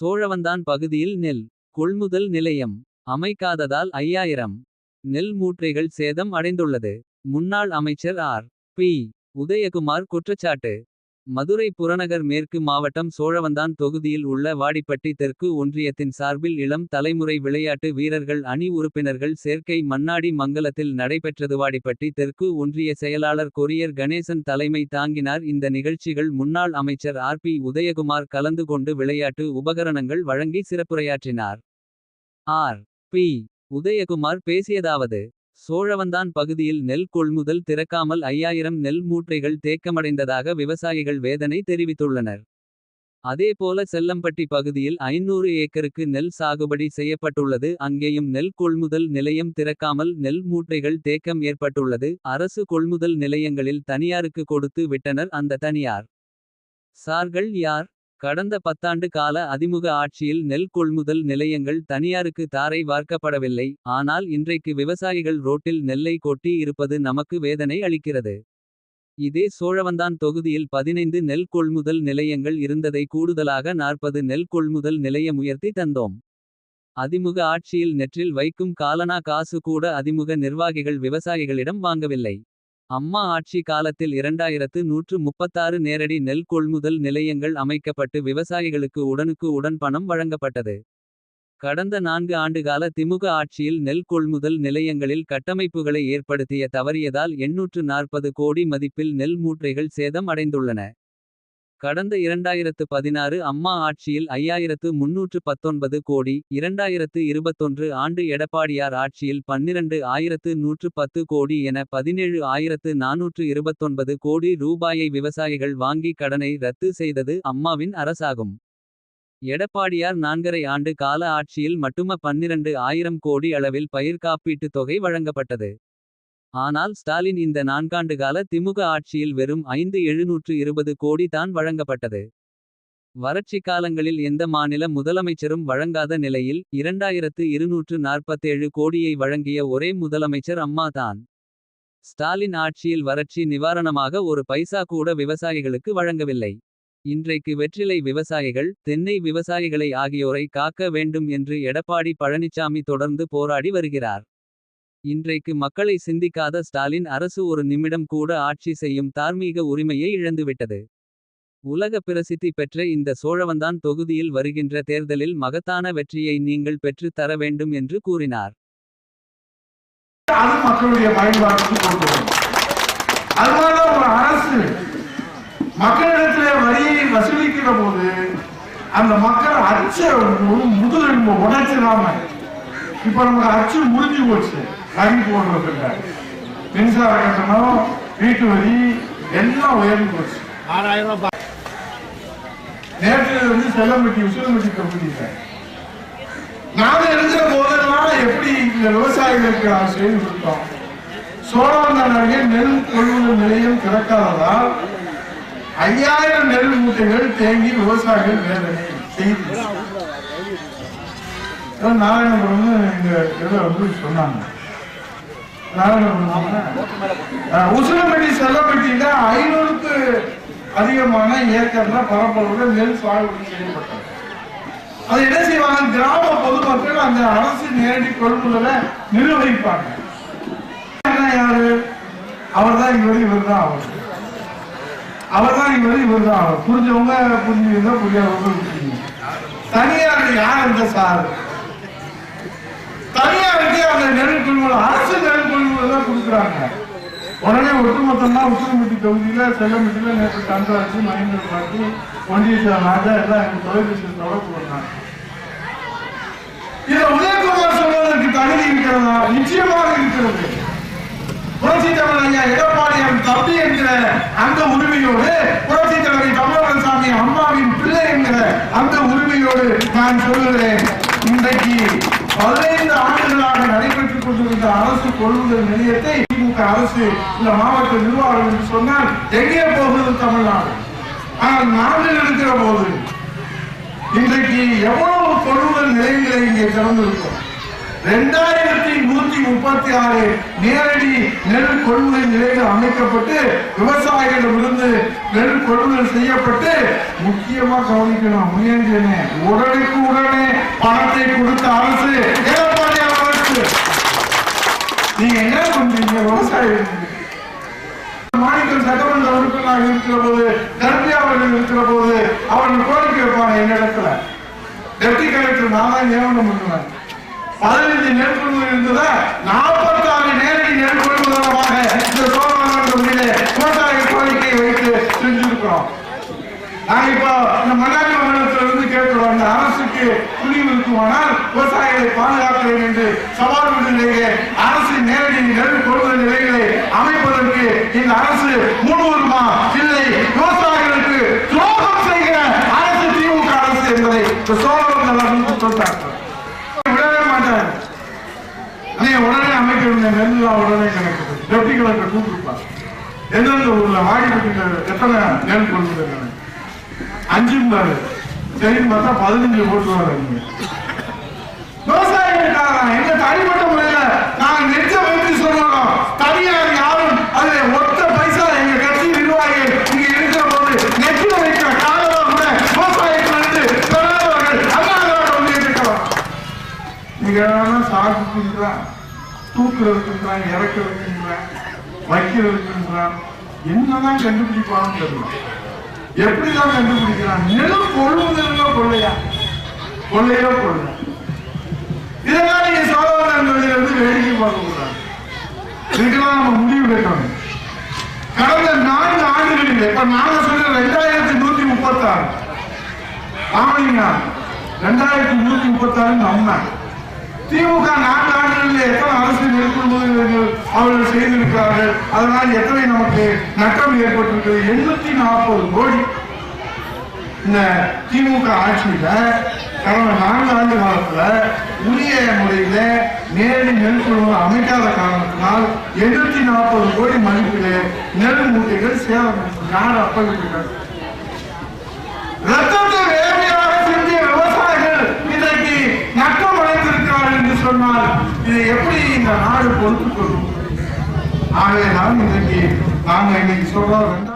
சோழவந்தான் பகுதியில் நெல் கொள்முதல் நிலையம் அமைக்காததால் ஐயாயிரம் நெல் மூட்டைகள் சேதம் அடைந்துள்ளது. முன்னாள் அமைச்சர் ஆர். பி. உதயகுமார் குற்றச்சாட்டு. மதுரை புறநகர் மேற்கு மாவட்டம் சோழவந்தான் தொகுதியில் உள்ள வாடிப்பட்டி தெற்கு ஒன்றியத்தின் சார்பில் இளம் தலைமுறை விளையாட்டு வீரர்கள் அணி உறுப்பினர்கள் சேர்க்கை மண்ணாடி மங்கலத்தில் நடைபெற்றது. வாடிப்பட்டி தெற்கு ஒன்றிய செயலாளர் கொரியர் கணேசன் தலைமை தாங்கினார். இந்த நிகழ்ச்சிகள் முன்னாள் அமைச்சர் ஆர். பி. உதயகுமார் கலந்து கொண்டு விளையாட்டு உபகரணங்கள் வழங்கி சிறப்புரையாற்றினார். ஆர். பி. உதயகுமார் பேசியதாவது. சோழவந்தான் பகுதியில் நெல் கொள்முதல் திறக்காமல் ஐயாயிரம் நெல் மூட்டைகள் தேக்கமடைந்ததாக விவசாயிகள் வேதனை தெரிவித்துள்ளனர். அதேபோல செல்லம்பட்டி பகுதியில் ஐநூறு ஏக்கருக்கு நெல் சாகுபடி செய்யப்பட்டுள்ளது. அங்கேயும் நெல் கொள்முதல் நிலையம் திறக்காமல் நெல் மூட்டைகள் தேக்கம் ஏற்பட்டுள்ளது. அரசு கொள்முதல் நிலையங்களில் தனியாருக்கு கொடுத்து விட்டனர் அந்த தனியார். சார்கள் யார். கடந்த பத்தாண்டு கால அதிமுக ஆட்சியில் நெல் கொள்முதல் நிலையங்கள் தனியாருக்கு தாரை வார்க்கப்படவில்லை. ஆனால் இன்றைக்கு விவசாயிகள் ரோட்டில் நெல்லை கொட்டி இருப்பது நமக்கு வேதனை அளிக்கிறது. இதே சோழவந்தான் தொகுதியில் பதினைந்து நெல் கொள்முதல் நிலையங்கள் இருந்ததை கூடுதலாக நாற்பது நெல் கொள்முதல் நிலையமுயர்த்தி தந்தோம். அதிமுக ஆட்சியில் நெற்றில் வைக்கும் காலனா காசு கூட அதிமுக நிர்வாகிகள் விவசாயிகளிடம் வாங்கவில்லை. அம்மா ஆட்சி காலத்தில் இரண்டாயிரத்து நூற்று முப்பத்தாறு நேரடி நெல் கொள்முதல் நிலையங்கள் அமைக்கப்பட்டு விவசாயிகளுக்கு உடனுக்கு உடன் பணம் வழங்கப்பட்டது. கடந்த நான்கு ஆண்டுகால திமுக ஆட்சியில் நெல் கொள்முதல் நிலையங்களில் கட்டமைப்புகளை ஏற்படுத்திய தவறியதால் எண்ணூற்று நாற்பது கோடி மதிப்பில் நெல் மூட்டைகள் சேதம் அடைந்துள்ளன. கடந்த இரண்டாயிரத்து பதினாறு அம்மா ஆட்சியில் ஐயாயிரத்து முன்னூற்று பத்தொன்பது கோடி. இரண்டாயிரத்து இருபத்தொன்று ஆண்டு எடப்பாடியார் ஆட்சியில் பன்னிரண்டு ஆயிரத்து நூற்று பத்து கோடி என பதினேழு ஆயிரத்து நானூற்று இருபத்தொன்பது கோடி ரூபாயை விவசாயிகள் வாங்கி கடனை ரத்து செய்தது அம்மாவின் அரசாகும். எடப்பாடியார் நான்கரை ஆண்டு கால ஆட்சியில் மட்டும பன்னிரண்டு ஆயிரம் கோடி அளவில் பயிர் காப்பீட்டுத் தொகை வழங்கப்பட்டது. ஆனால் ஸ்டாலின் இந்த நான்காண்டு கால திமுக ஆட்சியில் வெறும் ஐந்து எழுநூற்று இருபது கோடி தான் வழங்கப்பட்டது. வறட்சி காலங்களில் எந்த மாநில முதலமைச்சரும் வழங்காத நிலையில். இரண்டாயிரத்து இருநூற்று நாற்பத்தேழு கோடியை வழங்கிய ஒரே முதலமைச்சர் அம்மா தான். ஸ்டாலின் ஆட்சியில் வறட்சி நிவாரணமாக ஒரு பைசா கூட விவசாயிகளுக்கு வழங்கவில்லை. இன்றைக்கு வெற்றிலை விவசாயிகள் தென்னை விவசாயிகளை ஆகியோரை காக்க வேண்டும் என்று எடப்பாடி பழனிச்சாமி தொடர்ந்து போராடி வருகிறார். இன்றைக்கு மக்களை சிந்திக்காத ஸ்டாலின் அரசு ஒரு நிமிடம் கூட ஆட்சி செய்யும் தார்மீக உரிமையை இழந்துவிட்டது. உலக பிரசித்தி பெற்ற இந்த சோழவந்தான் தொகுதியில் வருகின்ற தேர்தலில் மகத்தான வெற்றியை நீங்கள் பெற்று தர வேண்டும் என்று கூறினார். மக்களிடத்திலே வரியை வசூலிக்கிற போது அந்த மக்கள் அச்ச முதுகெலும்பு உடைச்சிடாம இப்ப நமக்கு அச்சு முடிஞ்சு போச்சு வரி போடுறதுல மின்சார கட்டணம் வீட்டு வரி எல்லாம் உயர்ந்து போச்சு. ஆறாயிரம் ரூபாய். நேற்று வந்து செல்லம்பட்டி உசிலம்பட்டி தொகுதியில் நாங்க இருக்கிற போதெல்லாம் எப்படி இந்த விவசாயிகளுக்கு நாம் செய்து கொடுத்தோம். சோழவந்தான் அருகே நெல் கொள்முதல் நிலையம் திறக்காததால் ஐயாயிரம் நெல் மூட்டைகள் தேங்கி விவசாயிகள் வேதனை செய்து. நாராயணபுரம் எங்க இதில் வந்து சொன்னாங்க. நாராயணபுரம் உசிலம்பட்டி செல்லப்பட்டியில ஐநூறுக்கு அதிகமான ஏக்கர்ல பரப்பளவுல நெல் சாகுபடி செய்யப்பட்டது. அது என்ன செய்வாங்க? கிராம பொதுமக்கள் அந்த அரசு நேரடி கொள்முதலை நிர்வகிப்பாங்க. யாரு? அவர் தான் இவர் இவர் தான் அவர். அவர் தான் இவர் இவர் தான் அவர். புரிஞ்சவங்க புரிஞ்சுங்க புரியாதவங்க புரிஞ்சுங்க தனியார் யார் இந்த சார்? தனியாருக்கு அந்த நெல் கொள்முதல் அரசு தான் கொடுக்குறாங்க. உடனே ஒட்டுமொத்தமா உச்சிரமிட்டி தொகுதியில செல்லம்பட்டியில நேற்று கண்காட்சி மகேந்திர பாட்டி ஒன்றிய ராஜா எல்லாம் எங்க தொலைபேசியில் தொடர்பு கொண்டாங்க இதை உதயகுமார் சொல்வதற்கு தகுதி இருக்கிறதா? நிச்சயமாக இருக்கிறது. புரட்சி தலைவர் ஐயா எடப்பாடி எடப்பாடியின் தம்பி என்கிற அந்த உரிமையோடு புரட்சி தலைவர் தமிழக சாமி அம்மாவின் பிள்ளை என்கிற அந்த உரிமையோடு நான் சொல்லுகிறேன். இன்றைக்கு பதினைந்து ஆண்டுகளாக நடைபெற்றுக் கொண்டிருந்த அரசு கொள்முதல் நிலையத்தை திமுக அரசு இந்த மாவட்ட நிர்வாகம் என்று சொன்னால் எங்கே போகுது தமிழ்நாடு? ஆனால் நாங்கள் இருக்கிற போது இன்றைக்கு எவ்வளவு கொள்முதல் நிலையங்களை இங்கே திறந்திருக்கிறோம்? ரெண்டாயிரத்தி நூத்தி முப்பத்தி ஆறு நேரடி நெல் கொள்முதல் நிலையங்கள் அமைக்கப்பட்டு விவசாயிகளிடமிருந்து நெல் கொள்முதல் செய்யப்பட்டு முக்கியமா கவனிக்கணும் முயன்றேனே உடனுக்கு உடனே பணத்தை கொடுத்த அரசு எடப்பாடி அரசு நீங்க என்ன பண்றீங்க? விவசாயிகளுக்கு மாணிக்கம் சட்டமன்ற உறுப்பினராக இருக்கிற போது கல்வி அவர்கள் இருக்கிற போது அவர்கள் கோரிக்கை வைப்பாங்க எங்க இடத்துல டெப்டி கலெக்டர் நான் தான் நியமனம் பண்ணுவேன். பதினைஞ்சு நெல் இருந்ததா நாற்பத்தி ஆறு நேரடி நெல் கொள்முதலமாக இந்த சோழநாடு தொகுதியிலே கோரிக்கை வைத்து செஞ்சிருக்கிறோம். நாங்க இப்போ இந்த மன்னாடி மாநிலத்தில் இருந்து கேட்கிறோம். இந்த அரசுக்கு துணிவு இருக்குமானால் விவசாயிகளை பாதுகாக்கிறேன் என்று சவால் விடுநிலையே அரசு நேரடி நெல் கொள்வது நிலைகளை அமைப்பதற்கு இந்த அரசு முழுவதுமா இல்லை. விவசாயிகளுக்கு துரோகம் செய்கிற அரசு திமுக அரசு என்பதை இந்த சோழர் நலன் சொல்றாங்க உடனே அமைக்க நெல்லாம் உடனே கிடைக்குது. டெப்டி கலெக்டர் கூப்பிட்டுருப்பார் எந்தெந்த ஊர்ல வாடிப்பட்டியில் எத்தனை நெல் கொள்வது அஞ்சு அஞ்சும்பாரு சரின்னு பார்த்தா பதினஞ்சு போட்டு வர்றீங்க. விவசாயிகளுக்காக எங்க தனிப்பட்ட முறையில நாங்க நெஞ்ச வைத்து சொல்றோம் தனியார் யாரும் அதுல ஒத்த பைசா எங்க கட்சி நிர்வாகி இங்க இருக்கிற போது நெற்றில வைக்கிற காலம் கூட விவசாயத்தில் இருந்து பெறாதவர்கள் அல்லாதவர்கள் வந்து இருக்கிறோம் நீங்க சாப்பிட்டு தூக்குறதுக்குன்றான் இறக்குறதுக்குன்றான் வைக்கிறதுக்குன்றான் என்னதான் கண்டுபிடிப்பான்னு தெரியல. எப்படிதான் கண்டுபிடிக்கிறான்? நிலம் கொள்ளுவதற்கோ கொள்ளையா? கொள்ளையோ கொள்ளை இதெல்லாம் நீங்க சோழவன் வந்து வேடிக்கை பார்க்க கூடாது இதுக்கெல்லாம் நம்ம முடிவு கட்டணும் கடந்த நான்கு ஆண்டுகளில் இப்ப நாங்க சொல்ற ரெண்டாயிரத்தி நூத்தி முப்பத்தி ஆறு ஆமாங்க ரெண்டாயிரத்தி நூத்தி முப்பத்தி ஆறு நம்ம திமுக நான்கு ஆண்டுகளில் எத்தனை அரசு நெருக்கடிகள் அவர்கள் செய்திருக்கிறார்கள்? அதனால் எத்தனை நமக்கு நட்டம் ஏற்பட்டிருக்கிறது எண்ணூத்தி நாற்பது கோடி. இந்த திமுக ஆட்சியில கடந்த நான்கு ஆண்டு காலத்துல உரிய முறையில நேரடி நெல் குழு அமைக்காத காரணத்தினால் எண்ணூத்தி நாற்பது கோடி மதிப்பிலே நெல் மூட்டைகள் சேதம். யார் அப்பகிட்டார் ரத்தத்தை வேலையாக சிந்திய விவசாயிகள் இன்றைக்கு நட்டம் அடைந்திருக்கிறார்கள் என்று சொன்னால் இதை எப்படி இந்த நாடு பொறுத்துக் கொள்ளும்? ஆகவே தான் இன்றைக்கு நாங்கள் இன்னைக்கு சொல்றோம் ரெண்டாயிரம்